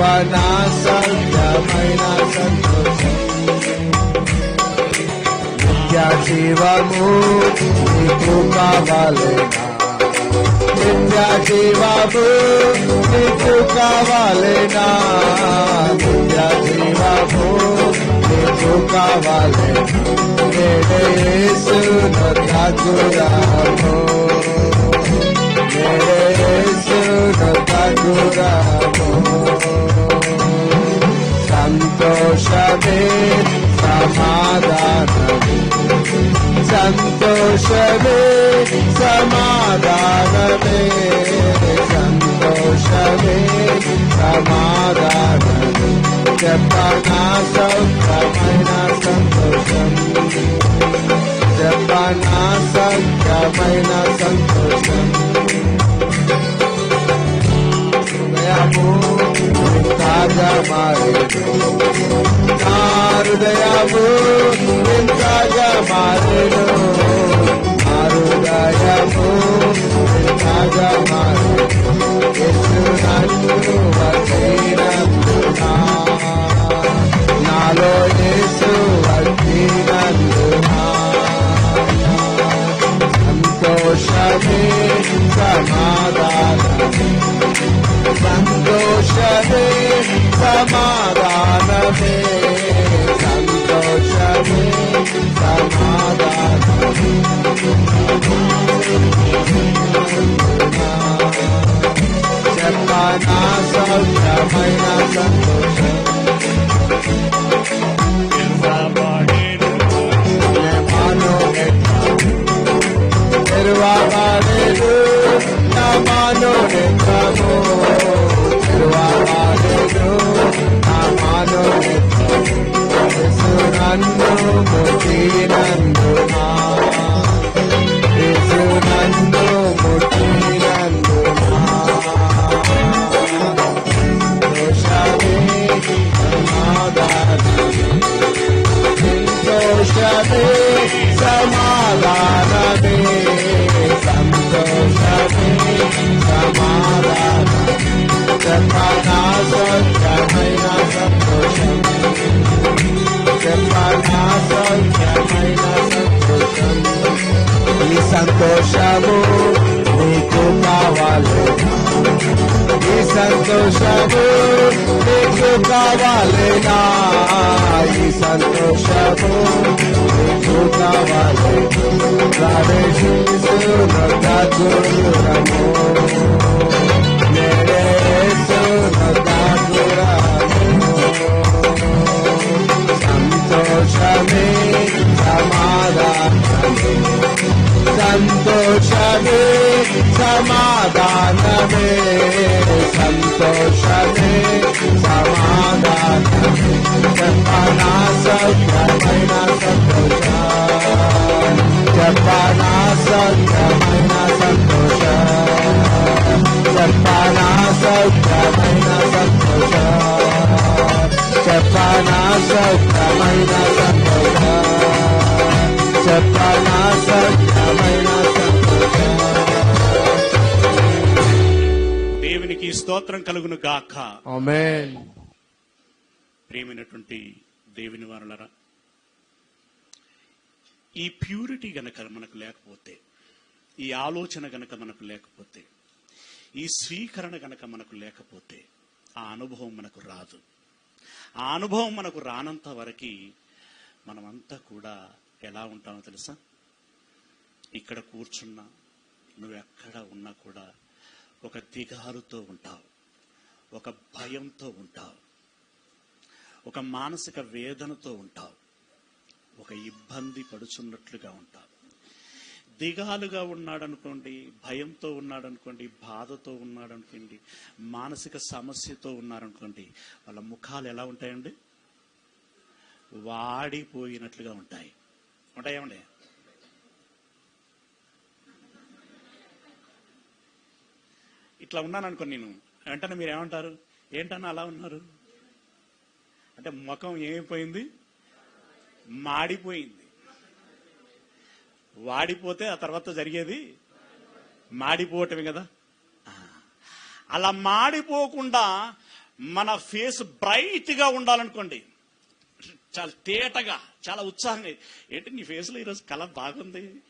చెప్పన సత్యమైన సంతోషం నిత్య జీవము నీకు కావాలేనా? నిత్య జీవము నీకు కావాలేనా? నిత్య జీవము నీకు కావాలేనా నేడే యేసు నొద్దకురాము सन्तोषवे समादानवे सन्तोषवे समादानवे जपनासं क्रमैना सन्तोषम् जपनासं क्रमैना सन्तोषम् ताज़ा मारे तार दया वो ताज़ा मारे दो സമാധാനം സന്തോഷമേ സമാധാനമേ സന്തോഷമേ സമാധാനം ജപ്പനാ സൗഖ്യമായ സന്തോഷം அன்னோ மோதே நன்றி సంతోషము నీకు కావాలి. ఈ సంతోషము నీకు కావాలేనా ఈ సంతోషము నీకు కావాలి. ప్రవేశించు నొద్దకురము నేరేసు సంతోషమే సమాధానమే సంతోషమే సమాధానమే చెప్పనా సత్యమైన సంతోష చెప్పనా సత్యమైన సంతోష చెప్పనా సత్యమైన సంతోష చెప్పనా సత్యమైన సంతోష చెప్పనా సత్యమైన దేవునికి స్తోత్రం కలుగును గాక. ప్రియమైనటువంటి దేవుని వారులరా ఈ ప్యూరిటీ గనక మనకు లేకపోతే ఈ ఆలోచన గనక మనకు లేకపోతే ఈ స్వీకరణ గనక మనకు లేకపోతే ఆ అనుభవం మనకు రాదు. ఆ అనుభవం మనకు రానంత వరకు మనమంతా కూడా ఎలా ఉంటామో తెలుసా? ఇక్కడ కూర్చున్నా నువ్వు ఎక్కడ ఉన్నా కూడా ఒక దిగాలుతో ఉంటావు ఒక భయంతో ఉంటావు ఒక మానసిక వేదనతో ఉంటావు ఒక ఇబ్బంది పడుచున్నట్లుగా ఉంటావు. దిగాలుగా ఉన్నాడనుకోండి భయంతో ఉన్నాడనుకోండి బాధతో ఉన్నాడనుకోండి మానసిక సమస్యతో ఉన్నారనుకోండి వాళ్ళ ముఖాలు ఎలా ఉంటాయండి? వాడిపోయినట్లుగా ఉంటాయి. ఉంటాయేమండి? ఇట్లా ఉన్నాను అనుకోండి నేను. వెంటనే మీరు ఏమంటారు ఏంటన్నా అలా ఉన్నారు? అంటే ముఖం ఏమైపోయింది? మాడిపోయింది. వాడిపోతే ఆ తర్వాత జరిగేది మాడిపోవటమే కదా. అలా మాడిపోకుండా మన ఫేస్ బ్రైట్గా ఉండాలనుకోండి. చాలా తేటగా చాలా ఉత్సాహంగా. ఏంటి నీ ఫేస్లో ఈరోజు కళ బాగుంది?